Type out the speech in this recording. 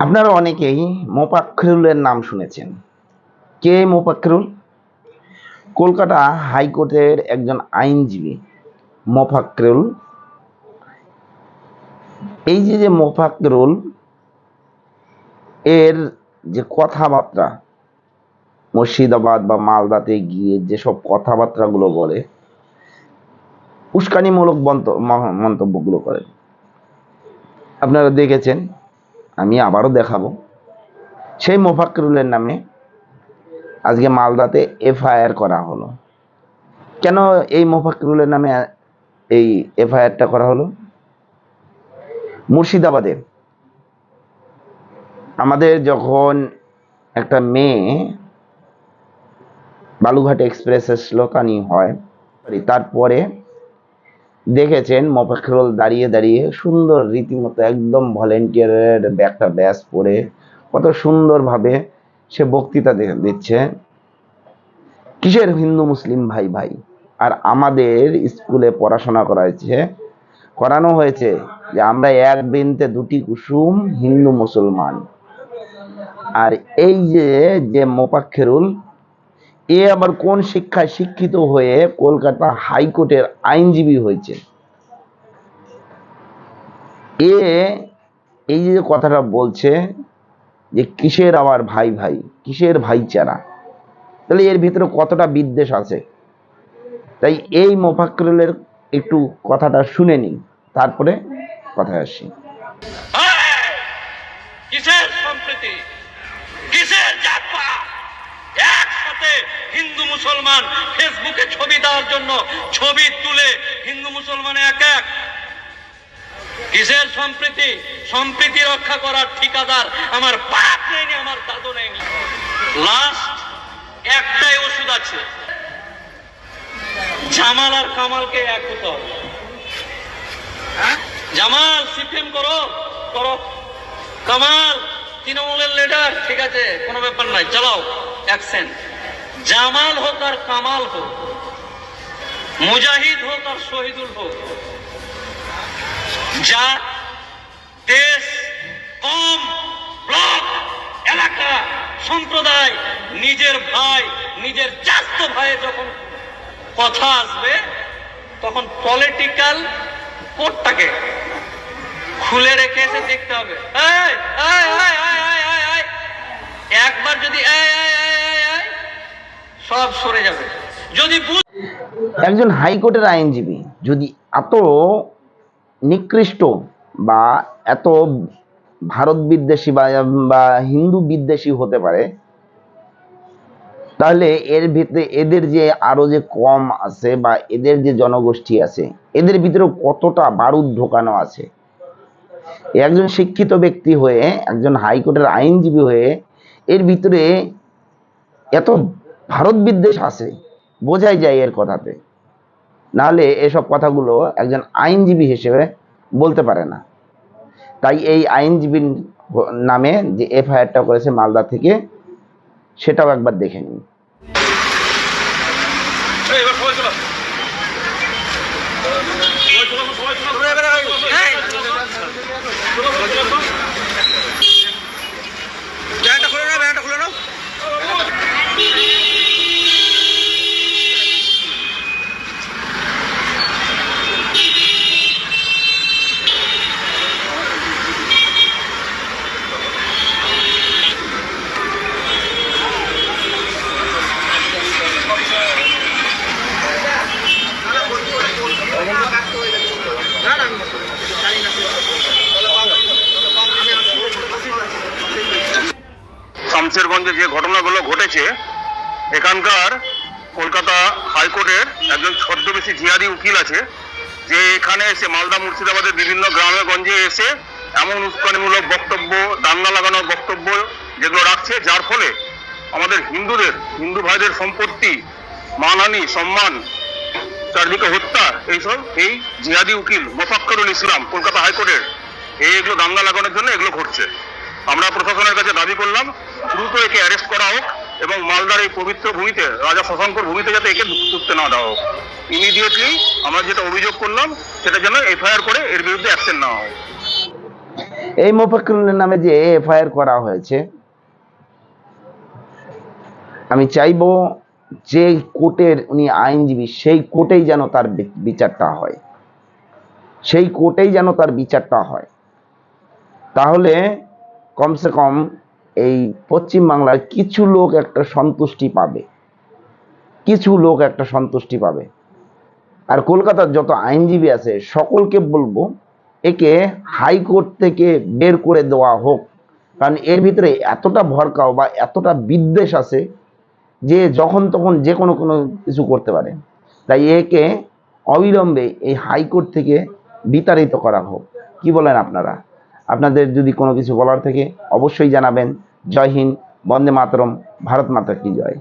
আপনারা অনেকেই মোপাক্ষরুলের নাম শুনেছেন। কে মোপাক্ষরুল কলকাতা হাইকোর্টের একজন আইনজীবী মোফাক্রুল এই যে যে মোফাক্রুল এর যে কথাবার্তা মুর্শিদাবাদ বা মালদাতে গিয়ে যেসব কথাবার্তাগুলো বলে, উস্কানিমূলক মন্তব্যগুলো করেন আপনারা দেখেছেন, আমি আবারও দেখাবো। সেই মোফাক্রুলের নামে আজকে মালদাতে এফআইআর করা হলো। কেন এই মোফাক্রুলের নামে এই এফআইআরটা করা হলো? মুর্শিদাবাদে আমাদের যখন একটা মেয়ে বালুঘাট এক্সপ্রেসের শ্লোকানি হয়। তারপরে দেখেছেন মোফাক্রুল দাঁড়িয়ে দাঁড়িয়ে সুন্দর রীতিমতো একদম ভলেন্টিয়ারের একটা ব্যাস পরে কত সুন্দরভাবে সে বক্তৃতা দিচ্ছে। কিসের হিন্দু মুসলিম ভাই ভাই? আর আমাদের স্কুলে পড়াশোনা করা হয়েছে করানো হয়েছে যে আমরা এক বৃন্তে দুটি কুসুম হিন্দু মুসলমান। আর এই যে যে মোপাক্ষেরুল এ আবার কোন শিক্ষায় শিক্ষিত হয়ে কলকাতা হাইকোর্টের আইনজীবী হয়েছে? এ, এই যে কথাটা বলছে যে কিসের আবার ভাই ভাই? কিসের ভাইচারা? তাহলে এর ভিতরে কতটা বিদ্বেষ আছে? তাই এই মোফাক্রুলের একটু কথাটা শুনে নিন তারপরে কথায় আসি। হিন্দু মুসলমান ফেসবুকে ছবি দেওয়ার জন্য ছবি তুলে হিন্দু মুসলমানে এক এক। কিসের সম্প্রীতি? সম্প্রীতি রক্ষা করার ঠিকাদার আমার বাপ নেয়নি আমার দাদু নেয়নি। লাস্ট একটাই ওষুধ আছে। জামাল আর কামালকে এক হতে হবে হ্যাঁ? জামাল সিপিএম করো করো। কামাল তৃণমূলের লিডার ঠিক আছে কোনো ব্যাপার নাই চালাও অ্যাকশন জামাল হোক আর কামাল হোক, মুজাহিদ হোক আর শহীদুল হোক, যা দেশ, কম, ব্লক, এলাকা, সম্প্রদায়, নিজের ভাই, নিজের চাস্ত ভাইয়ে যখন কথা আসবে, তখন পলিটিক্যাল কোডটাকে খুলে রেখে এসে দেখতে হবে। একবার যদি সব সরে যাবে। যদি একজন হাইকোর্টের আইনজীবী যদি এত নিকৃষ্ট বা এত ভারত বিদ্বেষী বা হিন্দু বিদ্বেষী হতে পারে, তাহলে এর ভিতরে এদের যে আরও যে কম আছে বা এদের যে জনগোষ্ঠী আছে, এদের ভিতরে কতটা বারুদ ঢোকানো আছে? একজন শিক্ষিত ব্যক্তি হয়ে, একজন হাইকোর্টের আইনজীবী হয়ে, এর ভিতরে এত ভারত বিদ্বেষ আছে বোঝাই যায় এর কথাতে। নাহলে এসব কথাগুলো একজন আইনজীবী হিসেবে বলতে পারে না। তাই এই আইনজীবীর নামে যে এফআইআরটা করেছে মালদা থেকে সেটাও একবার দেখে নিন। শামসেরগঞ্জে যে ঘটনাগুলো ঘটেছে, এখানকার কলকাতা হাইকোর্টের একজন ছদ্মবেশী জিয়াদি উকিল আছে, যে এখানে এসে মালদা মুর্শিদাবাদের বিভিন্ন গ্রামে গঞ্জে এসে এমন উস্কানিমূলক বক্তব্য, দাঙ্গা লাগানোর বক্তব্য যেগুলো রাখছে, যার ফলে আমাদের হিন্দুদের, হিন্দু ভাইদের সম্পত্তি, মানহানি, সম্মান, চারদিকে হত্যা, এইসব এই জিহাদি উকিল মোফাক্করুল ইসলাম কলকাতা হাইকোর্টের, এই এগুলো দাঙ্গা লাগানোর জন্য এগুলো ঘটছে। আমরা প্রশাসনের কাছে দাবি করলাম দ্রুত একে অ্যারেস্ট করা হোক এবং মালদার এই পবিত্র ভূমিতে, রাজা শশাঙ্কর ভূমিতে যাতে একে ঢুকতে না দেওয়া হোক। ইমিডিয়েটলি আমরা যেটা অভিযোগ করলাম, সেটা যেন এফআইআর করে এর বিরুদ্ধে অ্যাকশন নেওয়া হয় এই মোফাক্কিরুলের নামে যে এফআইআর করা হয়েছে, আমি চাইব যে কোর্টের উনি আইনজীবী, সেই কোর্টেই যেন তার বিচারটা হয়। সেই কোর্টেই যেন তার বিচারটা হয়। তাহলে কমসে কম এই পশ্চিম বাংলার কিছু লোক একটা সন্তুষ্টি পাবে। কিছু লোক একটা সন্তুষ্টি পাবে। আর কলকাতার যত আইনজীবী আছে, সকলকে বলব, একে হাইকোর্ট থেকে বের করে দেওয়া হোক। কারণ এর ভিতরে এতটা ভরকাও বা এতটা বিদ্বেষ আছে যে যখন তখন যে কোনো কোনো কিছু করতে পারে। তাই একে অবিলম্বে এই হাইকোর্ট থেকে বিতাড়িত করা হোক। কি বলেন আপনারা? আপনাদের যদি কোনো কিছু বলার থেকে, অবশ্যই জানাবেন। জয় হিন্দ বন্দে মাতরম ভারত মাতা কি জয়।